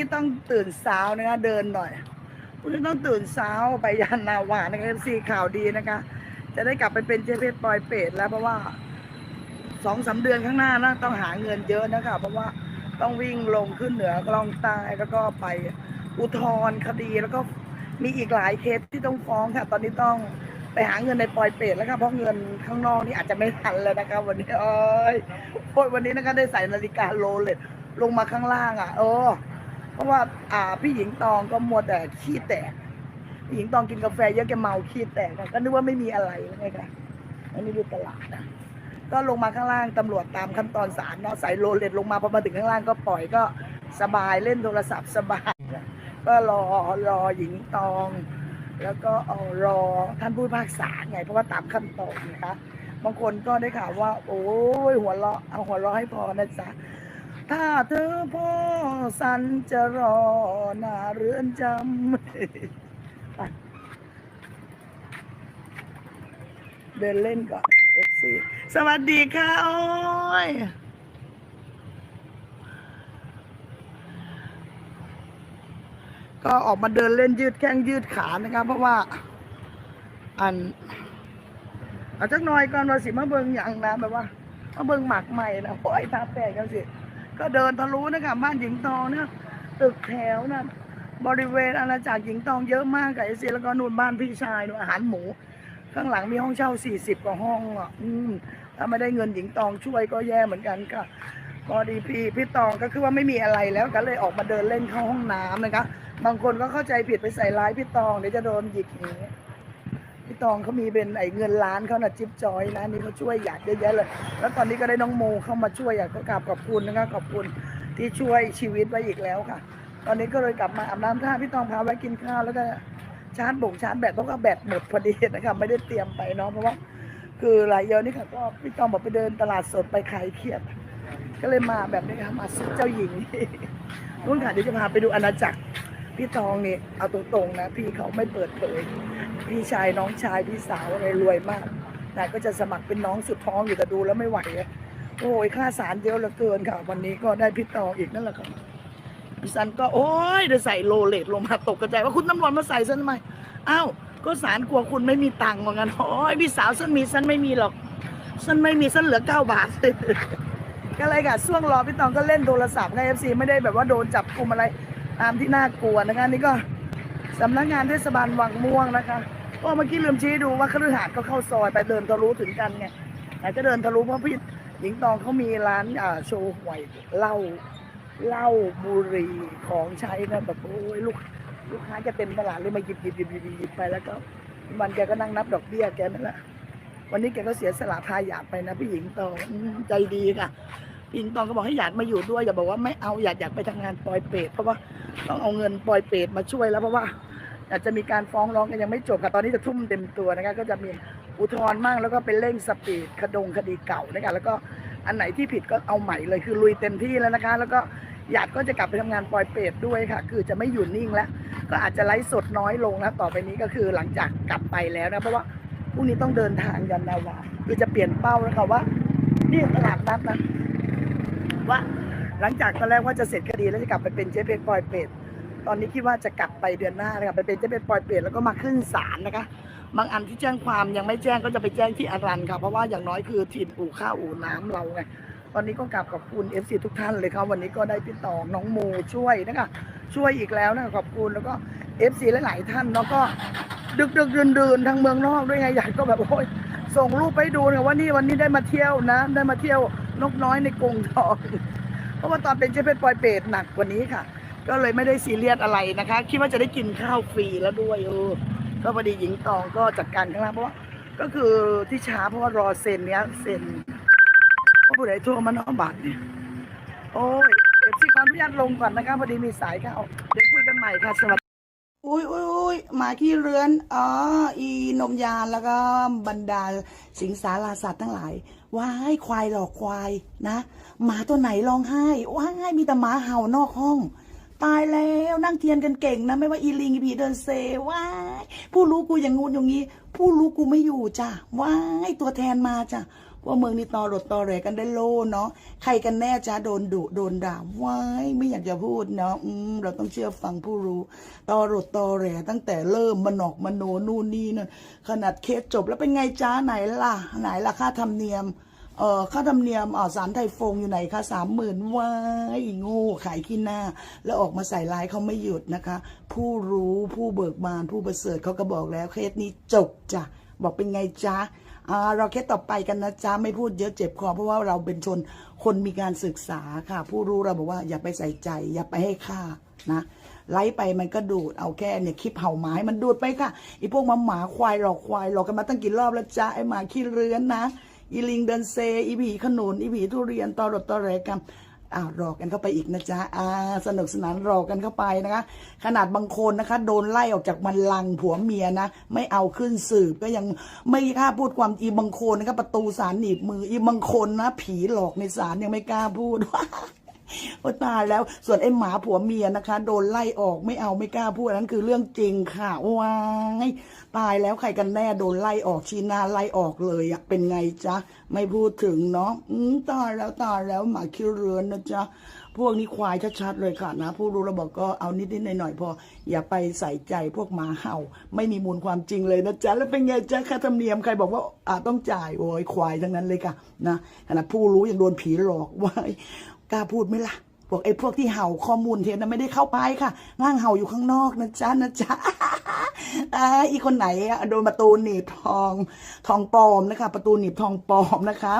นี้ต้องตื่นเช้านะคะเดินหน่อยพรุ่งนี้ต้องตื่นเช้าไปยานนาวานะคะซีข่าวดีนะคะ จะได้กลับไปเป็นเจเพชรปลอยเป็ดแล้วเพราะว่าสองสามเดือนข้างหน้านะต้องหาเงินเยอะนะคะเพราะว่าต้องวิ่งลงขึ้นเหนือกลองใต้แล้วก็ไปอุทธรณ์คดีแล้วก็มีอีกหลายเคสที่ต้องฟ้องค่ะ ตอนนี้ต้องไปหาเงินในปลอยเป็ดแล้วค่ะเพราะเงินข้างนอกนี่อาจจะไม่ทันแล้วนะคะวันนี้เอ้ยโอ้ยวันนี้นะคะได้ใส่นาฬิกาโรเล็ตลงมาข้างล่างอะ เออ ราะว่าอ่าพี่หญิงตองก็มัวแต่ขี้แตกหญิงตองกินกาแฟเยอะแกเมาขี้แตกก็นึกว่าไม่มีอะไรไงคะอันนี้ดูตลาดนะก็ลงมาข้างล่างตำรวจตามขั้นตอนศาลเนาะใส่โรเลตลงมาพอมาถึงข้างล่างก็ปล่อยก็สบายเล่นโทรศัพท์สบายก็รอรอหญิงตอง แล้วก็เอารอท่านผู้พิพากษาไง เพราะว่าตามขั้นตอนนะคะบางคนก็ได้ข่าวว่า โอ้ยหัวเราะเอาหัวเราะให้พอนะจ๊ะ ถ้าเธอพ่อสันจะรอหน้าเรือนจำเดินเล่นก่อน FC สวัสดีค่ะ โอ้ยก็ออกมาเดินเล่นยืดแข้งยืดขานะครับ เพราะว่า อันเอาจักหน่อยก่อนว่าสิมาเบิงอย่างนะแบบว่ามาเบิงหมักใหม่นะโอ้ยตาแตกกันสิ ก็เดินทะลุนะครับบ้านหญิงทองเนี่ยตึกแถวนะบริเวณอาณาจักรหญิงทองเยอะมากกับไอซีแล้วก็นู่นบ้านพี่ชายนู่นอาหารหมู ข้างหลังมีห้องเช่า 40 กว่าห้องอะอืมถ้าไม่ได้เงินหญิงตองช่วยก็แย่เหมือนกันค่ะพอดีพี่พี่ตองก็คือว่าไม่มีอะไรแล้วก็เลยออกมาเดินเล่นเข้าห้องน้ำนะคะบางคนก็เข้าใจผิดไปใส่ร้ายพี่ตองเดี๋ยวจะโดนหยิกอย่างนี้ พี่ตองเขามีเป็นไอ้เงินล้านเขาน่ะจิ๊บจอยนะนี่เขาช่วยหยาดเยอะแยะเลย แล้วตอนนี้ก็ได้น้องโมเข้ามาช่วยอยากก็กราบขอบคุณนะคะขอบคุณที่ช่วยชีวิตไว้อีกแล้วค่ะ ตอนนี้ก็เลยกลับมาอาบน้ำท่าพี่ตองพาไว้กินข้าวแล้วก็ชาร์จบ่งชาร์จแบตเพราะว่าแบตหมดพอดีนะครับไม่ได้เตรียมไปเนาะเพราะว่าคือหลายเยอะนี่ค่ะก็พี่ตองบอกไปเดินตลาดสดไปขายเครียด ก็เลยมาแบบนี้ค่ะมาซื้อเจ้าหญิงนุ่นค่ะเดี๋ยวจะพาไปดูอาณาจักรพี่ตองนี่เอาตรงๆนะพี่เขาไม่เปิดเผย พี่ชายน้องชายพี่สาวอะไรรวยมากแต่ก็จะสมัครเป็นน้องสุดท้องอยู่แต่ดูแล้วไม่ไหวโอ้ยค่าสารเยอะเหลือเกินค่ะ วันนี้ก็ได้พี่ตองอีกนั่นแหละค่ะดิฉันก็โอ้ยเดี๋ยวใส่โรเลตลงมาตกกระจายว่าคุณตำรวจมาใส่ฉันทำไมอ้าวก็สารกลัวคุณไม่มีตังค์เหมือนกันโอ้ยพี่สาวฉันมีฉันไม่มีหรอกฉันไม่มีฉันเหลือเก้าบาทก็เลยค่ะช่วงรอพี่ตองก็เล่นโทรศัพท์ในเอฟซีไม่ได้แบบว่าโดนจับกลุมอะไรตามที่น่ากลัวนะคะนี่ก็ สำนักงานเทศบาลวังม่วงนะคะก็เมื่อกี้ลืมชี้ดูว่าคฤหาสน์ก็เข้าซอยไปเดินทะลุถึงกันไงแต่ก็เดินทะลุเพราะพี่หญิงตองเขามีร้านอ่าโชว์หวยเหล้าเหล้าบุหรี่ของใช้นะแบบโอ้ยลูกลูกค้าจะเต็มตลาดเลยมาหยิบหยิบหยิบหยิบหยิบไปแล้วก็วันแกก็นั่งนับดอกเบี้ยแกนั่นแหละวันนี้แกก็เสียสละพาหยาดไปนะพี่หญิงตองใจดีค่ะพี่หญิงตองก็บอกให้หยาดมาอยู่ด้วยอย่าบอกว่าไม่เอาหยาดอยากไปทำงานปลอยเปรตเพราะว่าต้องเอาเงินปลอยเปรตมาช่วยแล้วเพราะว่า อาจจะมีการฟ้องร้องกันยังไม่จบค่ะตอนนี้จะทุ่มเต็มตัวนะคะก็จะมีอุทธรณ์มั่งแล้วก็เป็นเร่งสปีดคดงคดีเก่านะคะแล้วก็อันไหนที่ผิดก็เอาใหม่เลยคือลุยเต็มที่แล้วนะคะ แล้วก็หยาดก็จะกลับไปทำงานปลอยเปรตด้วยค่ะ คือจะไม่อยู่นิ่งแล้ว ก็อาจจะไลฟ์สดน้อยลงนะต่อไปนี้ก็คือหลังจากกลับไปแล้วนะเพราะว่าพรุ่งนี้ต้องเดินทางยันนาวาคือจะเปลี่ยนเป้าแล้วค่ะว่านี่ตลาดนัดนะว่าหลังจากตอนแรกว่าจะเสร็จคดีแล้วจะกลับไปเป็นเจ๊เพชรปลอยเปรต ตอนนี้คิดว่าจะกลับไปเดือนหน้านะคะไปเป็นเจ๊เพชรปล่อยเปรตแล้วก็มาขึ้นศาลนะคะ บางอันที่แจ้งความยังไม่แจ้งก็จะไปแจ้งที่อารันค่ะเพราะว่าอย่างน้อยคือทีมอู่ข้าวอู่น้ำเราไงตอนนี้ก็กลับขอบคุณ FC ทุกท่านเลยครับวันนี้ก็ได้พี่ตองน้องโมช่วยนะคะช่วยอีกแล้วนะขอบคุณแล้วก็ FC หลายๆท่านแล้วก็ดึกดึกๆดื่นดื่นทางเมืองนอกด้วยไงอยากก็แบบโอ้ยส่งรูปไปดูนะว่านี่วันนี้ได้มาเที่ยวนะ ได้มาเที่ยวนกน้อยในกรุงทองเพราะว่าตอนเป็นเจเพชรปลอยเปรตหนักกว่านี้ค่ะ ก็เลยไม่ได้ซีเรียสอะไรนะคะ คิดว่าจะได้กินข้าวฟรีแล้วด้วยเออก็พอดีหญิงตองก็จัดการข้างล่างเพราะว่าก็คือที่ช้าเพราะว่ารอเซ็นเนี้ยเซ็นว่าผู้ใดโทรมาน้องบัตรเนี่ยโอ้ยเดี๋ยวที่ขออนุญาตลงก่อนนะคะพอดีมีสายเข้าเดี๋ยวคุยกันใหม่ค่ะสวัสดีอุ้ยอุ้ยอุ้ยมาที่เรือนอ๋ออีนมยานแล้วก็บรรดาสิงสาราสัตว์ทั้งหลายว้ายควายหลอกควายนะหมาตัวไหนร้องไห้ว้ายมีแต่หมาเห่านอกห้อง ตายแล้วนั่งเทียนกันเก่งนะ ไม่ว่าอีลิงอีผีเดินเซว้ายผู้รู้กูอย่างงูอย่างนี้ ผู้รู้กูไม่อยู่จ้ะว้ายตัวแทนมาจ้ะว่าเมืองนี้ตอรดตอแหลกันได้โลเนาะใครกันแน่จ้าโดนดุโดนด่าว้ายไม่อยากจะพูดเนาะอืมเราต้องเชื่อฟังผู้รู้ตอรดตอแหลตั้งแต่เริ่มมนอกมโนนู่นนี่นั่นขนาดเคสจบแล้วเป็นไงจ้าไหนล่ะ ไหนล่ะค่าธรรมเนียม เอ่อค่าธรรมเนียมอ่าสารไทยฟงอยู่ไหนคะสามหมื่นว้ายง่ขายขี้หน้า แล้วออกมาใส่ร้ายเขาไม่หยุดนะคะ ผู้รู้ผู้เบิกบานผู้ประเสริฐเขาก็บอกแล้วเคสนี้จบจ้ะ บอกเป็นไงจ๊ะอ่าเราเคสต่อไปกันนะจ๊ะ ไม่พูดเยอะเจ็บคอเพราะว่าเราเป็นชนคนมีการศึกษาค่ะ ผู้รู้เราบอกว่าอย่าไปใส่ใจ อย่าไปให้ค่านะไล่ไปมันก็ดูดเอาแค่เนี่ยคลิปเห่าหมาให้มันดูดไปค่ะไอพวกมาหมาควายหลอกควายหลอกกันมาตั้งกี่รอบแล้วจ้าไอหมาขี้เรือนนะ อีลิงเดินเซ อีผีขนุน อีผีทุเรียนตอรดตอแรกันอ่ารอกันเข้าไปอีกนะจ๊ะอ่าสนุกสนานรอกันเข้าไปนะคะ ขนาดบางคนนะคะ โดนไล่ออกจากบันลังก์ผัวเมียนะ ไม่เอาขึ้นสืบก็ยังไม่กล้าพูดความอีบางคนนะคะประตูศาลหนีบมืออีบางคนนะ ผีหลอกในศาลยังไม่กล้าพูด โอ้ตายแล้วส่วนไอ้หมาผัวเมียนะคะ โดนไล่ออกไม่เอาไม่กล้าพูดนั้นคือเรื่องจริงค่ะว้ายตายแล้วใครกันแน่โดนไล่ออกชีหนาไล่ออกเลยอะเป็นไงจ๊ะไม่พูดถึงเนาะอืมตายแล้วตายแล้วหมาคิ้เรือนนะจ๊ะพวกนี้ควายชัดๆเลยค่ะนะ ผู้รู้ระบอกก็เอานิดๆหน่อยๆพอ อย่าไปใส่ใจพวกหมาเห่า ไม่มีมูลความจริงเลยนะจ๊ะแล้วเป็นไงจ๊ะค่าธรรมเนียมใครบอกว่าอ่าต้องจ่ายโอ้ยควายทั้งนั้นเลยค่ะนะขณะผู้รู้ยังโดนผีหลอกว่า กล้าพูดไหมล่ะพวกไอ้พวกที่เห่าข้อมูลเทียนะไม่ได้เข้าไปค่ะนั่งเห่าอยู่ข้างนอกนะจ๊ะนะจ๊ะอ่าอีคนไหนอะโดนประตูหนีบทองทองปลอมนะคะ ประตูหนีบทองปลอมนะคะ